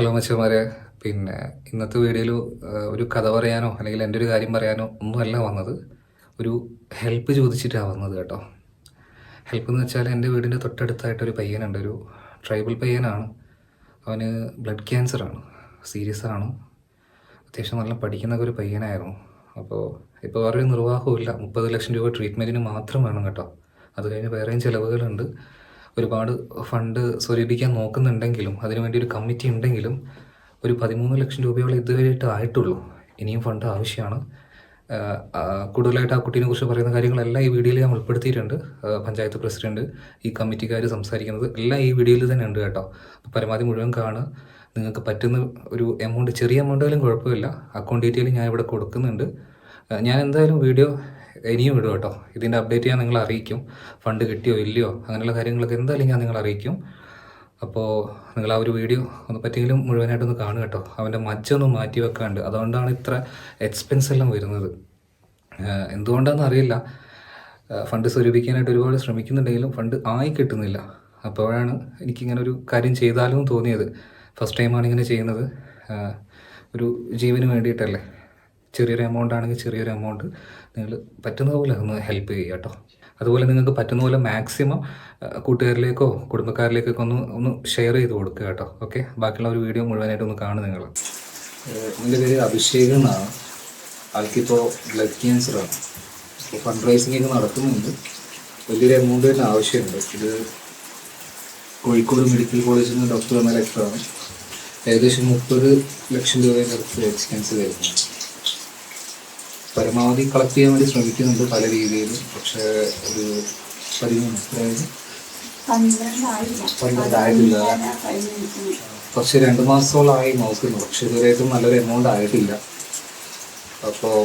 Hello മച്ചന്മാരെ പിന്നെ ഇന്നത്തെ വീഡിയോയിൽ ഒരു കഥ പറയാനോ അല്ലെങ്കിൽ എന്റെ ഒരു കാര്യം പറയാനോ ഒന്നുമല്ല വന്നത്. ഒരു ഹെൽപ്പ് ചോദിച്ചിട്ടാണ് വന്നത് കേട്ടോ. ഹെൽപ്പ് എന്ന് വെച്ചാൽ എന്റെ വീടിന്റെ തൊട്ടടുത്തായിട്ടൊരു പയ്യനുണ്ട്. ഒരു ട്രൈബൽ പയ്യനാണ്. അവന് ബ്ലഡ് ക്യാൻസറാണ്. സീരിയസ് ആണ്. അത്യാവശ്യം നല്ല പഠിക്കുന്ന ഒരു പയ്യനായിരുന്നു. അപ്പോൾ ഇപ്പോൾ വേറൊരു നിർവാഹവും ഇല്ല മുപ്പത് ലക്ഷം രൂപ ട്രീറ്റ്മെന്റിന് മാത്രം വേണം കേട്ടോ. അത് കഴിഞ്ഞ് വേറെയും ചിലവുകളുണ്ട്. ഒരുപാട് ഫണ്ട് സ്വരൂപിക്കാൻ നോക്കുന്നുണ്ടെങ്കിലും അതിനുവേണ്ടി ഒരു കമ്മിറ്റി ഉണ്ടെങ്കിലും ഒരു പതിമൂന്ന് ലക്ഷം രൂപയോളം ഇതുവരെയായിട്ട് ആയിട്ടുള്ളൂ. ഇനിയും ഫണ്ട് ആവശ്യമാണ്. കൂടുതലായിട്ട് ആ കുട്ടീനെ കുറിച്ച് പറയുന്ന കാര്യങ്ങളെല്ലാം ഈ വീഡിയോയിൽ ഞാൻ ഉൾപ്പെടുത്തിയിട്ടുണ്ട്. പഞ്ചായത്ത് പ്രസിഡന്റ് ഈ കമ്മിറ്റിക്കാർ സംസാരിക്കുന്നത് എല്ലാം ഈ വീഡിയോയിൽ തന്നെ ഉണ്ട് കേട്ടോ. പരമാവധി മുഴുവൻ കാണുക. നിങ്ങൾക്ക് പറ്റുന്ന ഒരു എമൗണ്ട് ചെറിയ എമൗണ്ടായാലും കുഴപ്പമില്ല. അക്കൗണ്ട് ഡീറ്റെയിൽ ഞാൻ ഇവിടെ കൊടുക്കുന്നുണ്ട്. ഞാൻ എന്തായാലും വീഡിയോ ഇനിയും ഇടും കേട്ടോ. ഇതിന്റെ അപ്ഡേറ്റ് ഞാൻ നിങ്ങളെ അറിയിക്കും. ഫണ്ട് കിട്ടിയോ ഇല്ലയോ അങ്ങനെയുള്ള കാര്യങ്ങളൊക്കെ എന്തായാലും ഞാൻ നിങ്ങളെ അറിയിക്കും. അപ്പോൾ നിങ്ങൾ ആ ഒരു വീഡിയോ ഒന്ന് പറ്റിയെങ്കിലും മുഴുവനായിട്ടൊന്ന് കാണുക കേട്ടോ. അവന്റെ മജ്ജൊന്ന് മാറ്റി വെക്കാണ്ട്. അതുകൊണ്ടാണ് ഇത്ര എക്സ്പെൻസ് എല്ലാം വരുന്നത്. എന്തുകൊണ്ടാണെന്ന് അറിയില്ല. ഫണ്ട് സ്വരൂപിക്കാനായിട്ട് ഒരുപാട് ശ്രമിക്കുന്നുണ്ടെങ്കിലും ഫണ്ട് ആയി കിട്ടുന്നില്ല. അപ്പോഴാണ് എനിക്കിങ്ങനെ ഒരു കാര്യം ചെയ്താലും തോന്നിയത്. ഫസ്റ്റ് ടൈമാണ് ഇങ്ങനെ ചെയ്യുന്നത്. ഒരു ജീവന് വേണ്ടിയിട്ടല്ലേ. ചെറിയൊരു എമൗണ്ട് ആണെങ്കിൽ ചെറിയൊരു എമൗണ്ട് നിങ്ങൾ പറ്റുന്ന പോലെ ഒന്ന് ഹെൽപ്പ് ചെയ്യുക കേട്ടോ അതുപോലെ നിങ്ങൾക്ക് പറ്റുന്ന പോലെ മാക്സിമം കൂട്ടുകാരിലേക്കോ കുടുംബക്കാരിലേക്കൊക്കെ ഒന്ന് ഒന്ന് ഷെയർ ചെയ്ത് കൊടുക്കുക കേട്ടോ ഓക്കെ ബാക്കിയുള്ള ഒരു വീഡിയോ മുഴുവനായിട്ട് ഒന്ന് കാണുക നിങ്ങൾ. എന്റെ പേര് അഭിഷേക് എന്നാണ്. ആൾക്കിപ്പോൾ ബ്ലഡ് ക്യാൻസറാണ് അപ്പോൾ ഫണ്ട് റൈസിംഗ് ഒക്കെ നടക്കുന്നുണ്ട്. വലിയൊരു എമൗണ്ട് തന്നെ ആവശ്യമുണ്ട്. ഇത് കോഴിക്കോട് മെഡിക്കൽ കോളേജിൽ നിന്ന് ഡോക്ടർ എന്ന ലെറ്ററാണ് ഏകദേശം മുപ്പത് ലക്ഷം രൂപയുടെ അടുത്ത് എക്സ്പെൻസ് വരുന്നുണ്ട്. പരമാവധി കളക്ട് ചെയ്യാൻ വേണ്ടി ശ്രമിക്കുന്നുണ്ട് പല രീതിയിൽ പക്ഷെ ഒരു പതിമൂന്ന് പന്ത്രണ്ടായിട്ടില്ല പക്ഷെ രണ്ട് മാസത്തോളമായി നോക്കുന്നു. പക്ഷെ ഇതുവരെയായിട്ടും നല്ലൊരു എമൗണ്ട് ആയിട്ടില്ല. അപ്പോൾ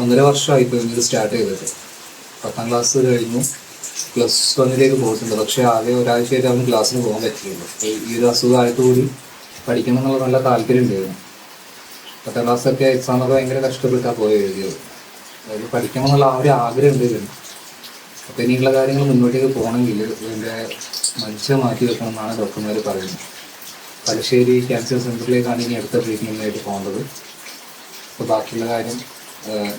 ഒന്നര വർഷമായി ഇപ്പോൾ ഇത് സ്റ്റാർട്ട് ചെയ്തത്. പത്താം ക്ലാസ് കഴിഞ്ഞു. പ്ലസ് വണ്ണിലേക്ക് പോയിട്ടുണ്ട്. പക്ഷെ ആകെ ഒരാഴ്ചയായിട്ട് അവന് ക്ലാസ്സിന് പോകാൻ പറ്റിയുള്ളൂ ഈ ഒരു അസുഖമായിട്ട് പഠിക്കണം എന്നുള്ള നല്ല താല്പര്യം ഉണ്ടായിരുന്നു പത്താം ക്ലാസ്സൊക്കെ എക്സാമൊക്കെ ഭയങ്കര കഷ്ടപ്പെട്ടാണ് പോയി എഴുതിയത്. അതായത് പഠിക്കണം എന്നുള്ള ആ ഒരു ആഗ്രഹം ഉണ്ടായിരുന്നു അപ്പം ഇനിയുള്ള കാര്യങ്ങൾ മുന്നോട്ടേക്ക് പോകണമെങ്കിൽ ഇതിന്റെ മനുഷ്യ മാറ്റി വെക്കണം എന്നാണ് ഡോക്ടർമാർ പറയുന്നത്. തലശ്ശേരി ക്യാൻസർ സെന്ററിലേക്കാണ് ഇനി അടുത്ത ട്രീറ്റ്മെന്റിനായിട്ട് പോകേണ്ടത്. അപ്പോൾ ബാക്കിയുള്ള കാര്യം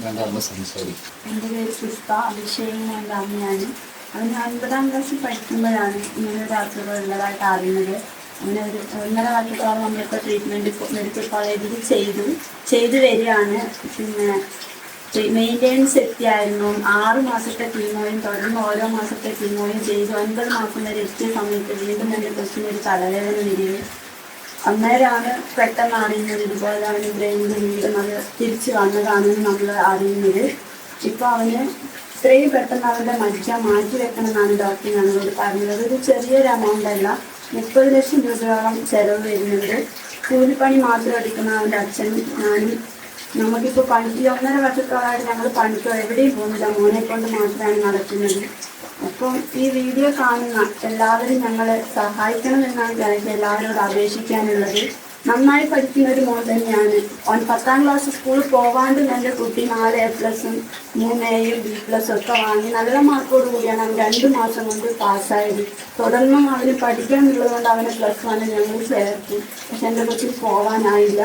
ഞാൻ അമ്മ സംസാരിക്കും. എന്റെ പേര് പുഷ്പ അഭിഷേക് എന്ന അമ്മയാണ് അവൻ ഒൻപതാം ക്ലാസ്സിൽ പഠിക്കുമ്പോഴാണ് ഇങ്ങനെ ഒരു അസുഖം ഉള്ളതായിട്ട് അറിയുന്നത്. അങ്ങനെ ഒരു ഒന്നര വർഷത്തോളം നമ്മളിപ്പോൾ ട്രീറ്റ്മെന്റ് മെഡിക്കൽ കോളേജിൽ ചെയ്തു. ചെയ്തു വരികയാണ്. പിന്നെ മെയിന്റെനൻസ് എത്തിയായിരുന്നു. ആറ് മാസത്തെ കീമോയും തുടർന്ന് ഓരോ മാസത്തെ കീമോയും ചെയ്തു. ഒൻപത് മാസം വരെ എത്തിയ സമയത്ത് വീണ്ടും എന്റെ കൊച്ചിന് ഒരു തലവേദന വരികയും അന്നേരമാണ് പെട്ടെന്ന് അറിയുന്നത് ഇതുപോലെ അവന് ബ്രെയിനിൽ വീണ്ടും അത് തിരിച്ചു വന്നതാണെന്ന് നമ്മൾ അറിയുന്നത്. ഇപ്പോൾ അവന് ഇത്രയും പെട്ടെന്ന് അവരുടെ മജ്ജ മാറ്റി വെക്കണമെന്നാണ് ഡോക്ടർ ഞങ്ങളോട് പറഞ്ഞത്. അതൊരു ചെറിയൊരു എമൗണ്ട് അല്ല. മുപ്പത് ലക്ഷം രൂപയോളം ചെലവ് വരുന്നുണ്ട്. കൂലിപ്പണി മാത്രം എടുക്കുന്ന അവന്റെ അച്ഛനും ഞാനും നമുക്കിപ്പോൾ പണിക്ക് ഒന്നര വർഷത്തോളമായിട്ട് ഞങ്ങൾ പണിക്കോ എവിടെയും പോകുന്നില്ല. മോനെ കൊണ്ട് മാത്രമാണ് നടക്കുന്നത്. അപ്പം ഈ വീഡിയോ കാണുന്ന എല്ലാവരും ഞങ്ങളെ സഹായിക്കണം സഹായിക്കണമെന്നാണ് എനിക്ക് എല്ലാവരോടും അപേക്ഷിക്കാനുള്ളത്. നന്നായി പഠിക്കുന്ന ഒരു മോൻ തന്നെയാണ്. ഓൻ പത്താം ക്ലാസ് സ്കൂളിൽ പോവാണ്ട് എന്റെ കുട്ടി നാല് എ പ്ലസും മൂന്ന് എയും ബി പ്ലസും ഒക്കെ വാങ്ങി നല്ല മാർക്കോട് കൂടിയാണ് അവൻ രണ്ട് മാസം കൊണ്ട് പാസ്സായത് തുടർന്നും അവന് പഠിക്കാനുള്ളത് കൊണ്ട് അവനെ പ്ലസ് വണ്ണിൽ ഞങ്ങൾ ചേർത്തു. പക്ഷെ എന്റെ കൊച്ചിൽ പോവാനായില്ല.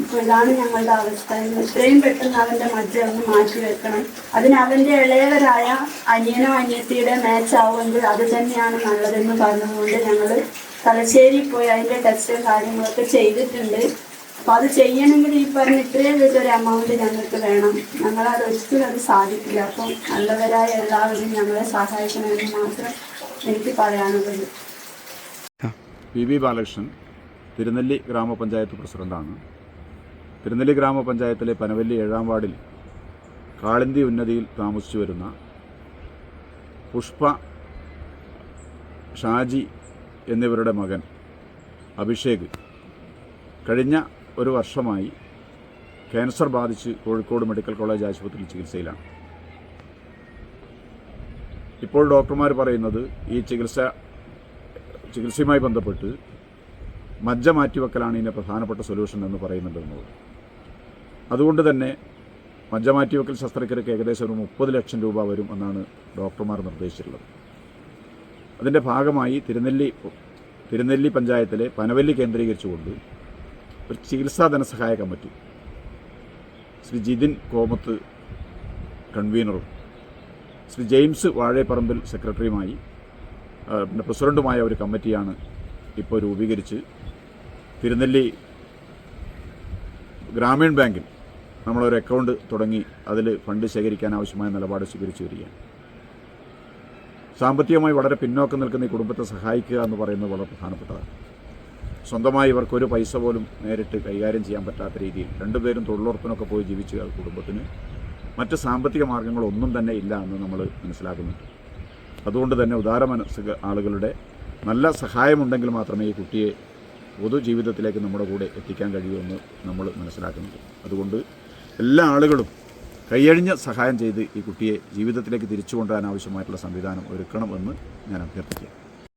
ഇപ്പോൾ ഇതാണ് ഞങ്ങളുടെ അവസ്ഥ. എത്രയും പെട്ടെന്ന് അവന്റെ മജ്ജ ഒന്ന് മാറ്റി വെക്കണം. അതിന് അവന്റെ ഇളയവരായ അനിയനോ അനിയത്തിയുടെ മാച്ച് ആവുമെങ്കിൽ അത് തന്നെയാണ് നല്ലതെന്ന് പറഞ്ഞതുകൊണ്ട് ഞങ്ങൾ തലശ്ശേരി പോയി അതിന്റെ ടെസ്റ്റും കാര്യങ്ങളൊക്കെ ചെയ്തിട്ടുണ്ട്. അപ്പോൾ അത് ചെയ്യണമെങ്കിൽ ഈ പറഞ്ഞ ഇത്രയും വലിയൊരു എമൗണ്ട് ഞങ്ങൾക്ക് വേണം. ഞങ്ങളത് ഒരിക്കലും അത് സാധിക്കില്ല. അപ്പം നല്ലവരായ എല്ലാവരും ഞങ്ങളെ സഹായിക്കണമെന്ന് മാത്രം എനിക്ക് പറയാനുള്ളത്. പി വി ബാലകൃഷ്ണൻ തിരുനെല്ലി ഗ്രാമപഞ്ചായത്ത് പ്രസിഡന്റാണ്. തിരുനെല്ലി ഗ്രാമപഞ്ചായത്തിലെ പനവല്ലി ഏഴാം വാർഡിൽ കാളിന്തി ഉന്നതിയിൽ താമസിച്ചു വരുന്ന പുഷ്പ ഷാജി എന്നിവരുടെ മകൻ അഭിഷേക്. കഴിഞ്ഞ ഒരു വർഷമായി ക്യാൻസർ ബാധിച്ച് കോഴിക്കോട് മെഡിക്കൽ കോളേജ് ആശുപത്രിയിൽ ചികിത്സയിലാണ്. ഇപ്പോൾ ഡോക്ടർമാർ പറയുന്നത് ഈ ചികിത്സ ചികിത്സയുമായി ബന്ധപ്പെട്ട് മജ്ജ മാറ്റിവെക്കലാണ് ഇതിന്റെ പ്രധാനപ്പെട്ട സൊല്യൂഷൻ എന്ന് പറയുന്നുണ്ടെന്നത് അതുകൊണ്ട് തന്നെ മജ്ജ മാറ്റിവെക്കൽ ശസ്ത്രക്രിയക്ക് ഏകദേശം ഒരു മുപ്പത് ലക്ഷം രൂപ വരും എന്നാണ് ഡോക്ടർമാർ നിർദ്ദേശിച്ചിട്ടുള്ളത്. അതിന്റെ ഭാഗമായി തിരുനെല്ലി തിരുനെല്ലി പഞ്ചായത്തിലെ പനവല്ലി കേന്ദ്രീകരിച്ചുകൊണ്ട് ഒരു ചികിത്സാ ധനസഹായ കമ്മിറ്റി ശ്രീ ജിതിൻ കോമത്ത് കൺവീനറും ശ്രീ ജെയിംസ് വാഴേപ്പറമ്പിൽ സെക്രട്ടറിയുമായി പിന്നെ പ്രസിഡന്റുമായ ഒരു കമ്മിറ്റിയാണ് ഇപ്പോൾ രൂപീകരിച്ച് തിരുനെല്ലി ഗ്രാമീൺ ബാങ്കിൽ നമ്മളൊരു അക്കൗണ്ട് തുടങ്ങി അതിൽ ഫണ്ട് ശേഖരിക്കാൻ ആവശ്യമായ നിലപാട് സ്വീകരിച്ചു വരികയാണ്. സാമ്പത്തികമായി വളരെ പിന്നോക്കം നിൽക്കുന്ന ഈ കുടുംബത്തെ സഹായിക്കുക എന്ന് പറയുന്നത് വളരെ പ്രധാനപ്പെട്ടതാണ്. സ്വന്തമായി ഇവർക്കൊരു പൈസ പോലും നേരിട്ട് കൈകാര്യം ചെയ്യാൻ പറ്റാത്ത രീതിയിൽ രണ്ടുപേരും തൊഴിലുറപ്പിനൊക്കെ പോയി ജീവിച്ച കുടുംബത്തിന് മറ്റ് സാമ്പത്തിക മാർഗങ്ങളൊന്നും തന്നെ ഇല്ല എന്ന് നമ്മൾ മനസ്സിലാക്കുന്നുണ്ട്. അതുകൊണ്ട് തന്നെ ഉദാര മനസ്സ് ആളുകളുടെ നല്ല സഹായമുണ്ടെങ്കിൽ മാത്രമേ ഈ കുട്ടിയെ പൊതുജീവിതത്തിലേക്ക് നമ്മുടെ കൂടെ എത്തിക്കാൻ കഴിയൂ എന്ന് നമ്മൾ മനസ്സിലാക്കുന്നുണ്ട്. അതുകൊണ്ട് എല്ലാ ആളുകളും കൈയഴിഞ്ഞ സഹായം ചെയ്ത് ഈ കുട്ടിയെ ജീവിതത്തിലേക്ക് തിരിച്ചു കൊണ്ടുവരാൻ ആവശ്യമായിട്ടുള്ള സംവിധാനം ഒരുക്കണമെന്ന് ഞാൻ അഭ്യർത്ഥിക്കുക